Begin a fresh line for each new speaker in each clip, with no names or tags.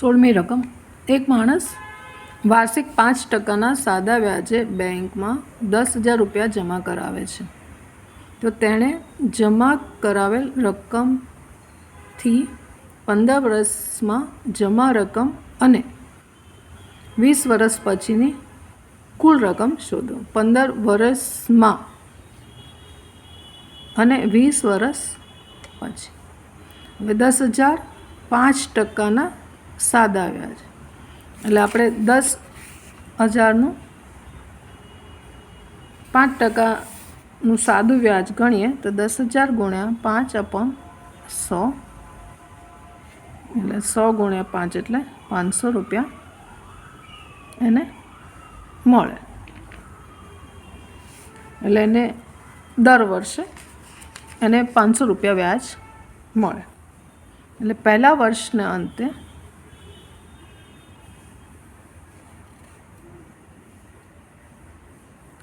સોળમી રકમ. એક માણસ વાર્ષિક પાંચ ટકાના સાદા વ્યાજે બેંકમાં દસ હજાર રૂપિયા જમા કરાવે છે. તો તેણે જમા કરાવેલ રકમથી પંદર વર્ષમાં જમા રકમ અને વીસ વર્ષ પછીની કુલ રકમ શોધો. પંદર વર્ષમાં અને વીસ વર્ષ પછી. હવે દસ હજાર પાંચ ટકાના સાદા વ્યાજ એટલે આપણે દસ હજારનું પાંચ ટકાનું સાદું વ્યાજ ગણીએ તો દસ હજાર ગુણ્યા પાંચ અપોન સો. એટલે સો ગુણ્યા પાંચ એટલે પાંચસો રૂપિયા એને મળે. એટલે એને દર વર્ષે એને પાંચસો રૂપિયા વ્યાજ મળે. એટલે પહેલાં વર્ષના અંતે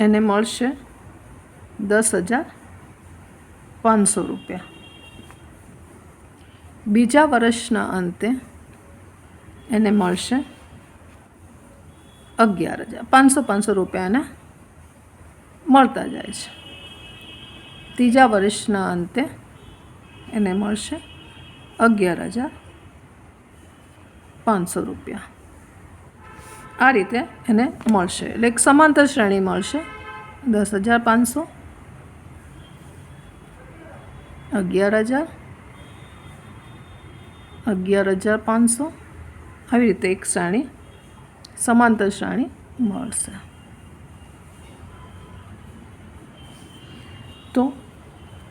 એને મળશે દસ હજાર પાંચસો રૂપિયા. બીજા વર્ષના અંતે એને મળશે અગિયાર હજાર પાંચસો પાંચસો રૂપિયા એને મળતા જાય છે. ત્રીજા વર્ષના અંતે એને મળશે અગિયાર હજાર પાંચસો રૂપિયા. આ રીતે એને મળશે. એટલે એક સમાંતર શ્રેણી મળશે. દસ હજાર પાંચસો. અગિયાર હજાર. અગિયાર હજાર પાંચસો. આવી રીતે એક શ્રેણી, સમાંતર શ્રેણી મળશે. તો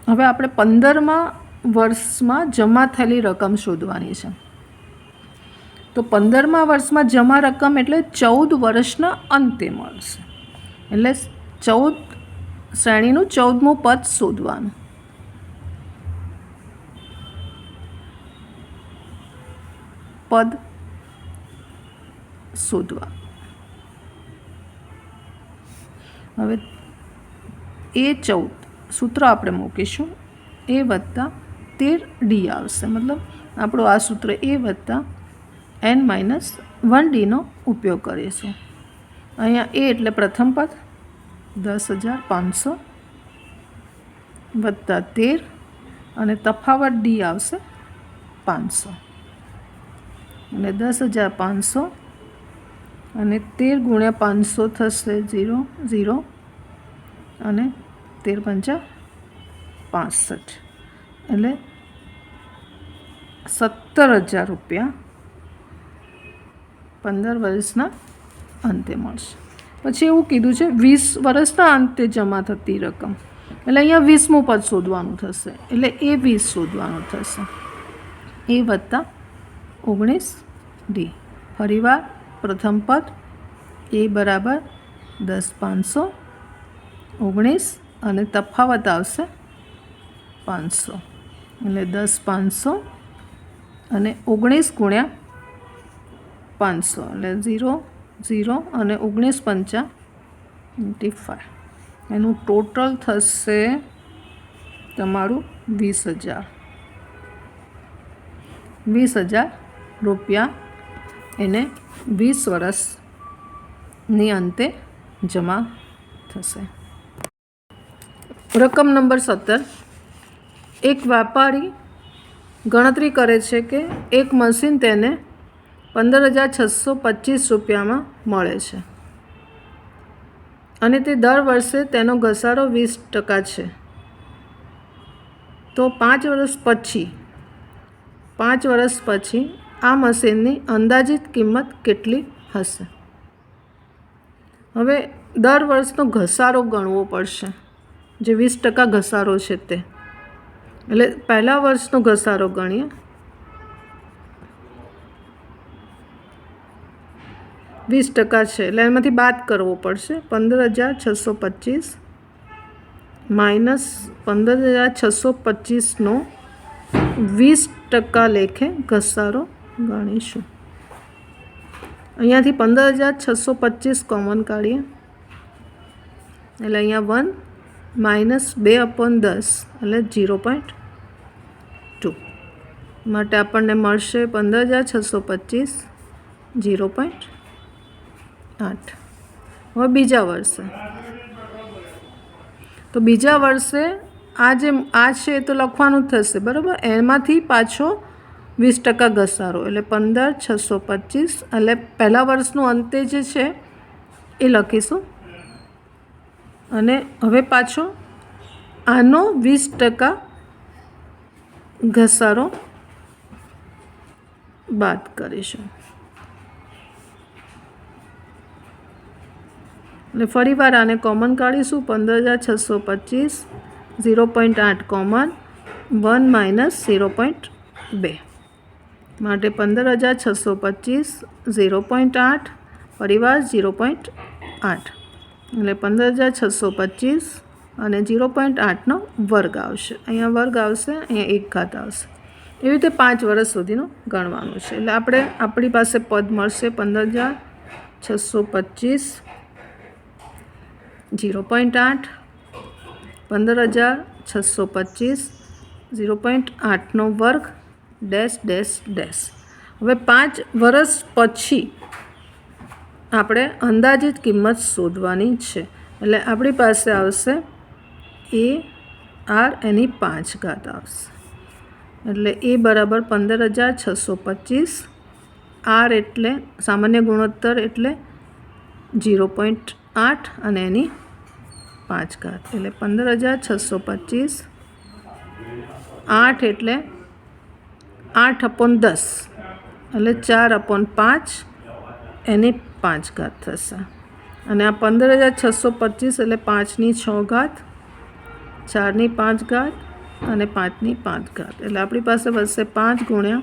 હવે આપણે પંદરમા વર્ષમાં જમા થયેલી રકમ શોધવાની છે. તો પંદરમા વર્ષમાં જમા રકમ એટલે ચૌદ વર્ષના અંતે મળશે. એટલે ચૌદ શ્રેણીનું ચૌદમું પદ શોધવાનું. પદ શોધવા. હવે એ ચૌદ સૂત્ર આપણે મૂકીશું. એ વત્તા તેર ડી આવશે. મતલબ આપણું આ સૂત્ર એ વત્તા એન માઇનસ વન ડીનો ઉપયોગ કરીશું અહીંયા એ એટલે પ્રથમ પદ, દસ હજાર પાંચસો વત્તા તેર, અને તફાવત ડી આવશે પાંચસો. અને દસ હજાર પાંચસો અને તેર ગુણ્યા પાંચસો થશે ઝીરો ઝીરો, અને તેર પંચા પાસઠ. એટલે સત્તર હજાર રૂપિયા પંદર વર્ષના અંતે મળશે. પછી એવું કીધું છે, વીસ વર્ષના અંતે જમા થતી રકમ. એટલે અહીંયા વીસમું પદ શોધવાનું થશે. એટલે એ વીસ શોધવાનું થશે. એ વત્તા ઓગણીસ ડી. ફરીવાર પ્રથમ પદ એ બરાબર દસ પાંચસો ઓગણીસ અને તફાવત આવશે પાંચસો. એટલે દસ પાંચસો અને ઓગણીસ ગુણ્યા પાંચસો એટલે ઝીરો ઝીરો અને ઓગણીસ પંચા ટ્વેન્ટી ફાઇવ એનું ટોટલ થશે તમારું વીસ હજાર. વીસ હજાર રૂપિયા એને વીસ વર્ષની અંતે જમા થશે. રકમ નંબર સત્તર. એક વેપારી ગણતરી કરે છે કે એક મશીન તેને પંદર હજાર છસો પચીસ રૂપિયામાં મળે છે. અને તે દર વર્ષે તેનો ઘસારો વીસ ટકા છે. તો પાંચ વર્ષ પછી, પાંચ વર્ષ પછી આ મશીનની અંદાજિત કિંમત કેટલી હશે? હવે દર વર્ષનો ઘસારો ગણવો પડશે, જે વીસ ટકા ઘસારો છે તે. એટલે પહેલાં વર્ષનો ઘસારો ગણીએ. વીસ ટકા છે. એટલે એમાંથી બાદ કરવો પડશે. પંદર હજાર છસો પચીસ માઇનસ પંદર હજાર છસો પચીસનો વીસ ટકા લેખે ઘસારો ગણીશું. અહીંયાથી પંદર હજાર છસો પચીસ કોમન કાઢીએ. એટલે અહીંયા વન માઇનસ બે અપોન દસ, એટલે જીરો પોઈન્ટ ટુ. માટે આપણને મળશે પંદર હજાર છસો પચીસ, ઝીરો પોઈન્ટ આઠ. હવે બીજા વર્ષે. તો બીજા વર્ષે આ જે આ છે એ તો લખવાનું થશે, બરાબર? એમાંથી પાછો વીસ ટકા ઘસારો, એટલે પંદર, છસો પચીસ, એટલે પહેલાં વર્ષનું અંતે જે છે, એ લખીશું. અને હવે પાછો આનો વીસ ટકા ઘસારો બાદ કરીશું. એટલે ફરીવાર આને કોમન કાઢીશું. પંદર હજાર છસો પચીસ ઝીરો પોઈન્ટ આઠ common one minus zero point બે. માટે પંદર હજાર છસો પચીસ ઝીરો પોઈન્ટ આઠ પરિવાર ઝીરો પોઈન્ટ આઠ એટલે પંદર હજાર છસો પચીસ અને ઝીરો પોઈન્ટ આઠનો વર્ગ આવશે. અહીંયા વર્ગ આવશે, અહીંયા એક ઘાત આવશે. એવી રીતે પાંચ વર્ષ સુધીનું ગણવાનું છે. એટલે આપણે આપણી પાસે પદ મળશે પંદર હજાર છસો પચીસ ઝીરો પોઈન્ટ આઠ, પંદર હજાર છસો પચીસ, ઝીરો પોઈન્ટ આઠનો વર્ગ, ડેશ ડેશ ડેશ. હવે પાંચ વર્ષ પછી આપણે અંદાજિત કિંમત શોધવાની છે. એટલે આપણી પાસે આવશે એ, આર, એની પાંચ ઘાત આવશે. એટલે એ બરાબર પંદર હજાર છસો પચીસ, આર એટલે સામાન્ય ગુણોત્તર એટલે ઝીરો પોઈન્ટ આઠ અને એની પાંચ ઘાત એટલે પંદર હજાર છસો પચીસ. આઠ એટલે આઠ અપોન દસ. એટલે ચાર અપોન પાંચ, એની પાંચ ઘાત થશે. અને આ પંદર હજાર છસો પચીસ એટલે પાંચની છ ઘાત, ચારની પાંચ ઘાત અને પાંચની પાંચ ઘાત. એટલે આપણી પાસે વધશે પાંચ ગુણ્યા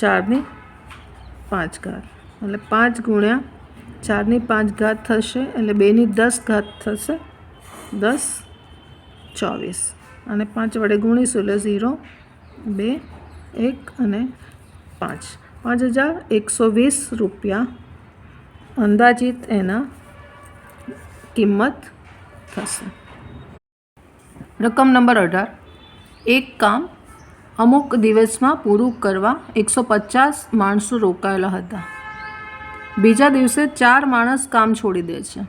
ચારની પાંચ ઘાત. એટલે પાંચ ગુણ્યા ચારની પાંચ ઘાત થશે એટલે બેની દસ ઘાત થશે. દસ, ચોવીસ. અને પાંચ વડે ગુણીશું એટલે ઝીરો, બે, એક અને પાંચ. પાંચ હજાર એકસો વીસ રૂપિયા અંદાજિત એના કિંમત થશે. રકમ નંબર અઢાર. એક કામ અમુક દિવસમાં પૂરું કરવા એકસો પચાસ માણસો રોકાયેલા હતા. બીજા દિવસે ચાર માણસ કામ છોડી દે છે.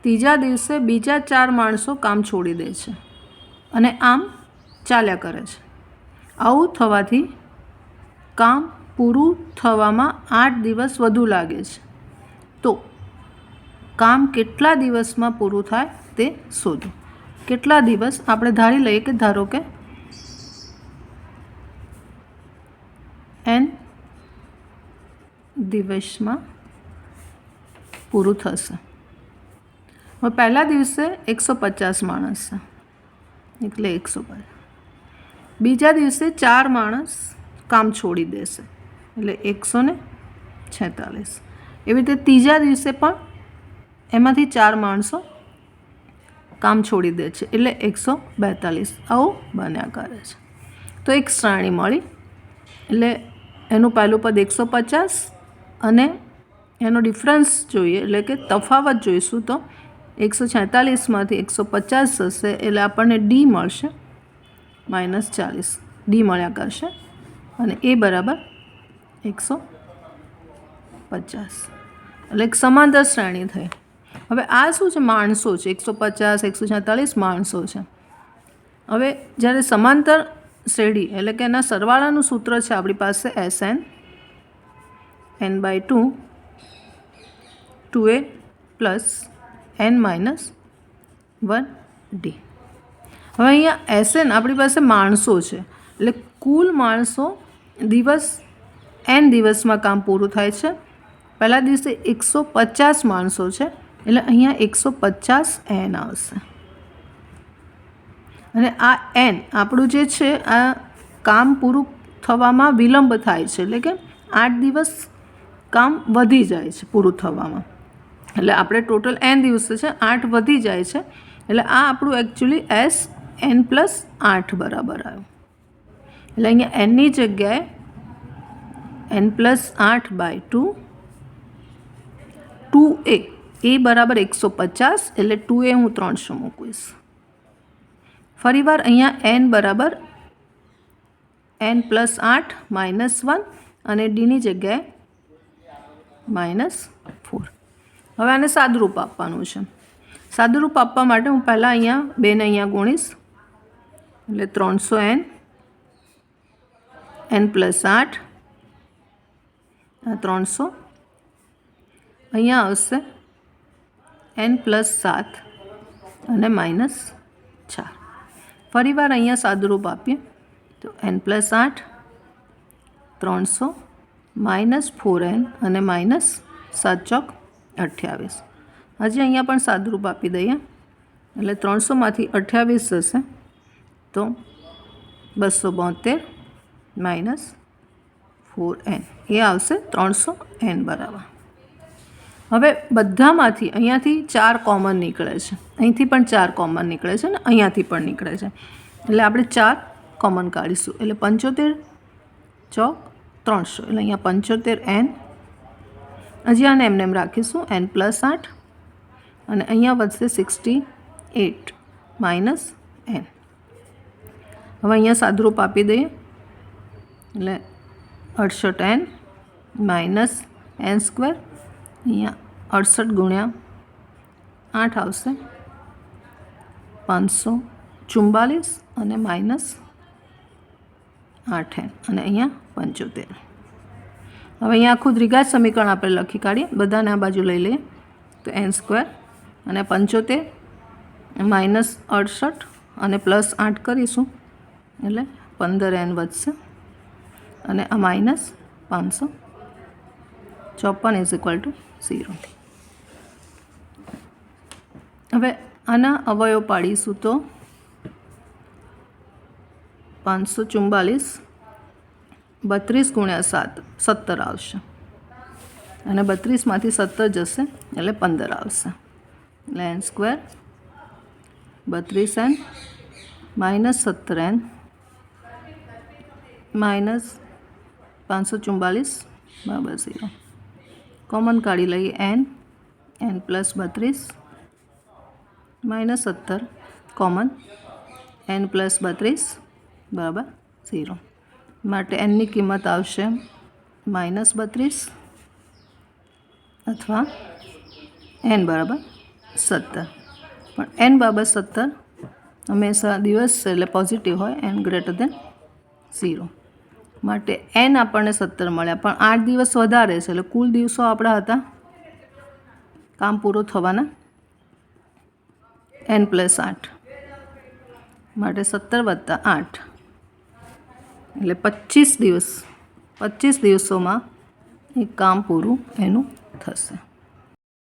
ત્રીજા દિવસે બીજા ચાર માણસો કામ છોડી દે છે. અને આમ ચાલ્યા કરે છે. આવું થવાથી કામ પૂરું થવામાં આઠ દિવસ વધુ લાગે છે. તો કામ કેટલા દિવસમાં પૂરું થાય તે શોધો. કેટલા દિવસ આપણે ધારી લઈએ કે ધારો કે એન દિવસમાં પૂરું થશે. હવે પહેલા દિવસે એકસો પચાસ માણસ છે. એટલે એકસો પચાસ બીજા દિવસે ચાર માણસ કામ છોડી દેશે. એટલે એકસો ને છેતાલીસ. એવી રીતે ત્રીજા દિવસે પણ એમાંથી ચાર માણસો કામ છોડી દે છે. એટલે એકસો બેતાલીસ. આવું બન્યા કરે છે. તો એક શ્રેણી મળી. એટલે એનું પહેલું પદ એકસો પચાસ અને એનો ડિફરન્સ જોઈએ, એટલે કે તફાવત જોઈશું તો એકસો છેતાલીસમાંથી એકસો પચાસ થશે એટલે આપણને ડી મળશે, માઇનસ ચાલીસ. ડી મળ્યા કરશે, અને એ બરાબર એકસો પચાસ. એટલે એક સમાંતર શ્રેણી થઈ. હવે આ શું છે? માણસો છે. એકસો પચાસ, એકસો છેતાલીસ માણસો છે. હવે જ્યારે સમાંતર શ્રેણી, એટલે કે એના સરવાળાનું સૂત્ર છે આપણી પાસે S N N by two two A plus N minus one D હવે અહીંયા એસ એન આપણી પાસે માણસો છે. એટલે કુલ માણસો દિવસ એન દિવસમાં કામ પૂરું થાય છે. પહેલા દિવસે એકસો પચાસ માણસો છે. એટલે અહીંયા એકસો પચાસ એન આવશે. અને આ એન આપણું જે છે, આ કામ પૂરું થવામાં વિલંબ થાય છે. એટલે કે આઠ દિવસ કામ વધી જાય છે પૂરું થવામાં. એટલે આપણે ટોટલ એન દિવસે છે આઠ વધી જાય છે. એટલે આ આપણું એકચ્યુઅલી એસ એન પ્લસ આઠ બરાબર આવ્યું. એટલે અહીંયા એનની જગ્યાએ એન પ્લસ આઠ બાય ટુ ટુ એ એ બરાબર એકસો પચાસ, એટલે ટુ એ હું ત્રણસો મૂકીશ. ફરીવાર અહીંયા એન બરાબર એન પ્લસ આઠ માઇનસ વન અને ડીની જગ્યાએ માઇનસ ફોર. હવે આને સાદુરૂપ આપવાનું છે. સાદુરૂપ આપવા માટે હું પહેલાં અહીંયા બેને અહીંયા ગુણીશ. એટલે ત્રણસો એન. એન પ્લસ આઠ. ત્રણસો. અહીંયા આવશે એન પ્લસ સાત અને માઇનસ ચાર. ફરીવાર અહીંયા સાદુરૂપ આપીએ. તો એન પ્લસ આઠ, ત્રણસો. માઇનસ ફોર એન અને માઇનસ સાત ચોક અઠ્યાવીસ. હજી અહીંયા પણ સાદુરૂપ આપી દઈએ. એટલે ત્રણસોમાંથી અઠ્યાવીસ જશે. તો બસો બોતેર માઇનસ ફોર એન. એ આવશે ત્રણસો એન બરાબર. હવે બધામાંથી અહીંયાથી ચાર કોમન નીકળે છે. અહીંથી પણ ચાર કોમન નીકળે છે ને અહીંયાથી પણ નીકળે છે. એટલે આપણે ચાર કોમન કાઢીશું. એટલે પંચોતેર ચોક ત્રણસો, એટલે અહીંયા પંચોતેર એન હજી આને એમને એમ રાખીશું એન પ્લસ આઠ. અને અહીંયા વધશે સિક્સટી એટ માઇનસ એન હવે અહીંયા સાદુરૂપ આપી દઈએ. એટલે અડસઠ એન માઇનસ એન સ્ક્વેર અહીંયા અડસઠ ગુણ્યા આઠ આવશે. પાંચસો ચુમ્બાલીસ અને માઇનસ આઠ અને અહીંયા પંચોતેર. હવે અહીંયા આખું દ્વિઘાત સમીકરણ આપણે લખી કાઢીએ. બધાને આ બાજુ લઈ લઈએ. તો એન સ્ક્વેર અને પંચોતેર માઇનસ અડસઠ અને પ્લસ આઠ કરીશું. એટલે પંદર એન વધશે અને આ માઇનસ પાંચસો ચોપન ઇઝ ઇક્વલ ટુ ઝીરો હવે આના અવયવ પાડીશું તો પાંચસો ચુમ્બાલીસ બત્રીસ ગુણ્યા સાત, સત્તર આવશે. અને બત્રીસમાંથી સત્તર જશે, એટલે પંદર આવશે. એટલે એન સ્ક્વેર બત્રીસ એન માઇનસ સત્તર એન માઇનસ પાંચસો ચુમ્બાલીસ બરાબર ઝીરો કોમન કાઢી લઈએ એન એન પ્લસ બત્રીસ માઇનસ સત્તર કોમન એન પ્લસ બત્રીસ બરાબર ઝીરો. માટે એનની કિંમત આવશે માઇનસ બત્રીસ અથવા એન બરાબર સત્તર. પણ એન બરાબર સત્તર હંમેશા દિવસ એટલે પોઝિટિવ હોય એન ગ્રેટર દેન ઝીરો માટે એન આપણને સત્તર મળ્યા. પણ આઠ દિવસ વધારે છે એટલે કુલ દિવસો આપણા હતા કામ પૂરું થવાના એન પ્લસ આઠ. માટે સત્તર વત્તા આઠ. એટલે પચીસ દિવસ પચીસ દિવસોમાં એ કામ પૂરું એનું થશે.